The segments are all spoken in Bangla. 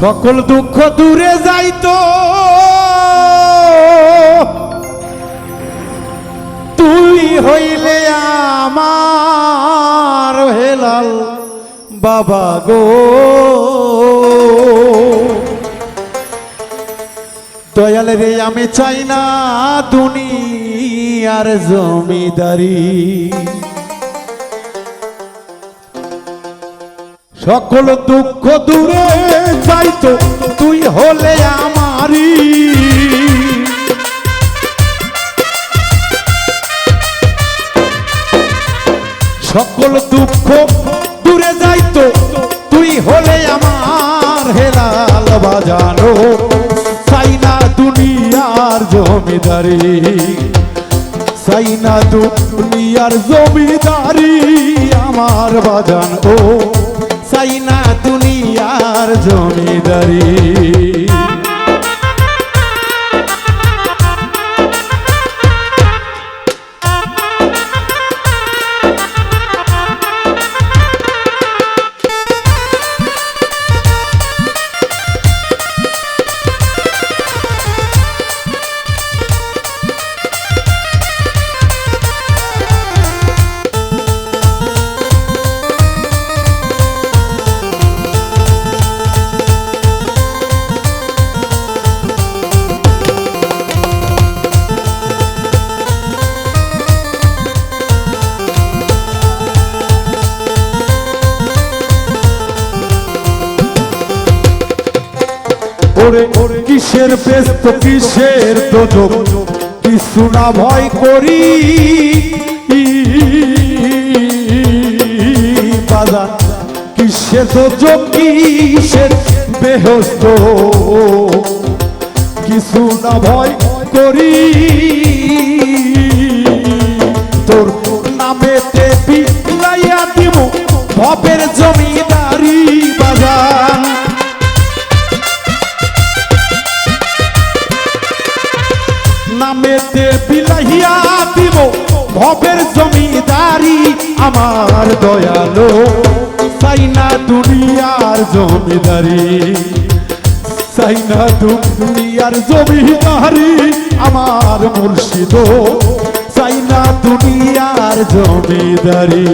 সকল দুঃখ দূরে যাইতো। তুই হইলে আমার হেলাল বাবা গো। দয়াল রে, আমি চাই না দুনিয়ার জমিদারি। সকল দুঃখ দূরে যাইতো তুই হলে আমারি সকল দুঃখ দূরে যাইতো তুই হলে আমার হেলাল বাজানো। চাই না দুনিয়ার জমিদারি চাই না দুনিয়ার জমিদারি আমার বাজানো। চাই না দুনিয়ার জমিদারি। ওরে, কিসের ব্যস্ত, কিসের দোজক? কিছু না ভয় করি। বাজার কিসের দোজক, কিসের বেহস্ত? কিছু না ভয় করি। তোর নামেতে বিলাইয়া দিব ভবের জমিদারি আমার দয়ালো, চাই না দুনিয়ার জমিদারি, চাই না দুনিয়ার জমিদারি আমার মুর্শিদ, চাই না দুনিয়ার জমিদারি।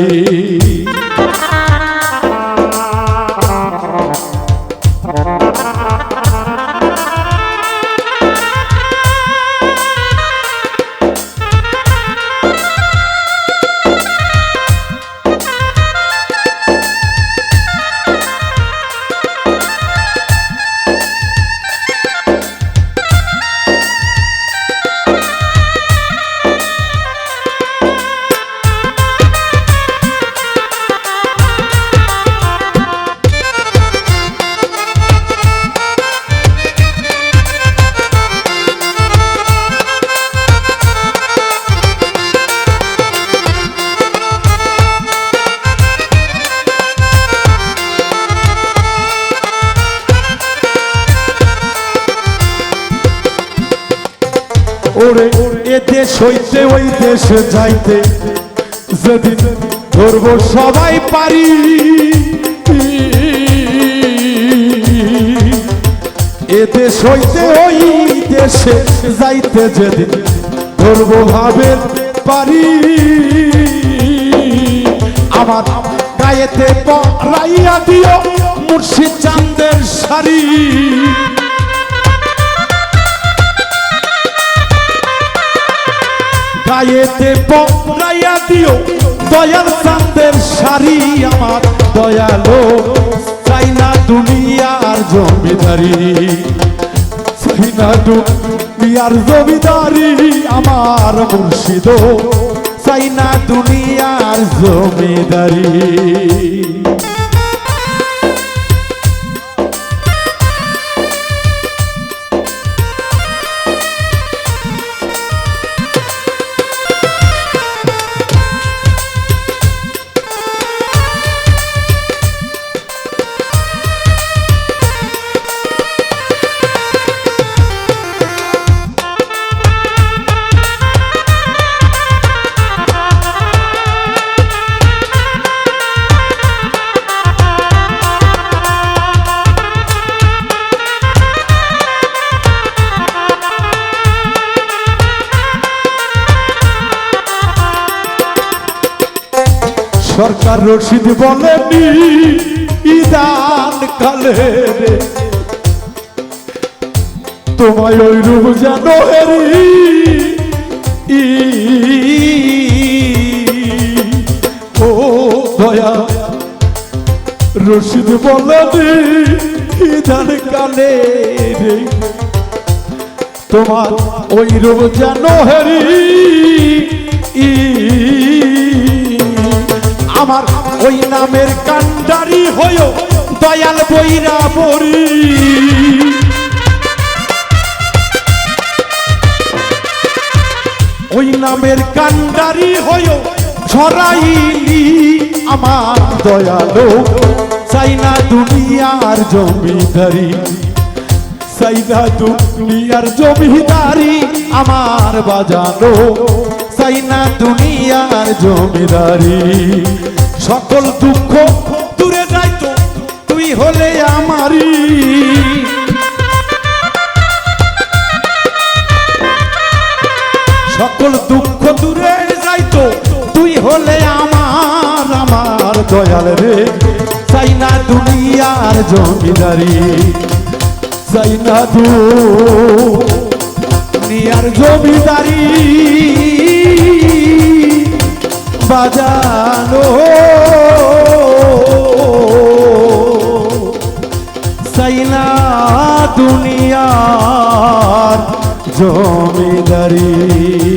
ওরে, এ দেশ হইতে ওই দেশে যাইতে। যেদিন ধরবো সবাই পারি। এ দেশ হইতে ওই দেশে যাইতে যেদিন ধরবো ভাবের পারি। আমার গায়েতে পরাইয়া দিও মুর্শিদ চান্দের শাড়ি গায়েতে পরাইয়া দিও। দয়াল চান্দের শাড়ি আমার দয়ালো। চাই না দুনিয়ার জমিদারি। চাই না দুনিয়ার জমিদারি আমার মুর্শিদ। চাই না দুনিয়ার জমিদারি। রশিদ বলেনি, ইদান কালে তোমায় ওই রূপ যেন হেরি ও দয়া, রশিদ বলেনি, ইদান কালে তোমার ওই রূপ যেন হেরি, ই। আমার ওই নামের কান্ডারি হয়েও দয়াল বইরা বরি ওই নামের কান্ডারি হয়েও ছড়াইলি আমার দয়ালো। চাই না দুনিয়ার জমিদারি সাইদা দুনিয়ার জমিদারি আমার বাজানো। সাইনা দুনিয়ার জমিদারি। সকল দুঃখ দূরে যাইতো তুই হলে আমারি সকল দুঃখ দূরে যাইতো তুই হলে আমার আমার দয়াল রে। সাইনা দুনিয়ার জমিদারি সাইনা দুনিয়ার জমিদারি। বাজানো। সাইনা দুনিয়ার জমিদারি।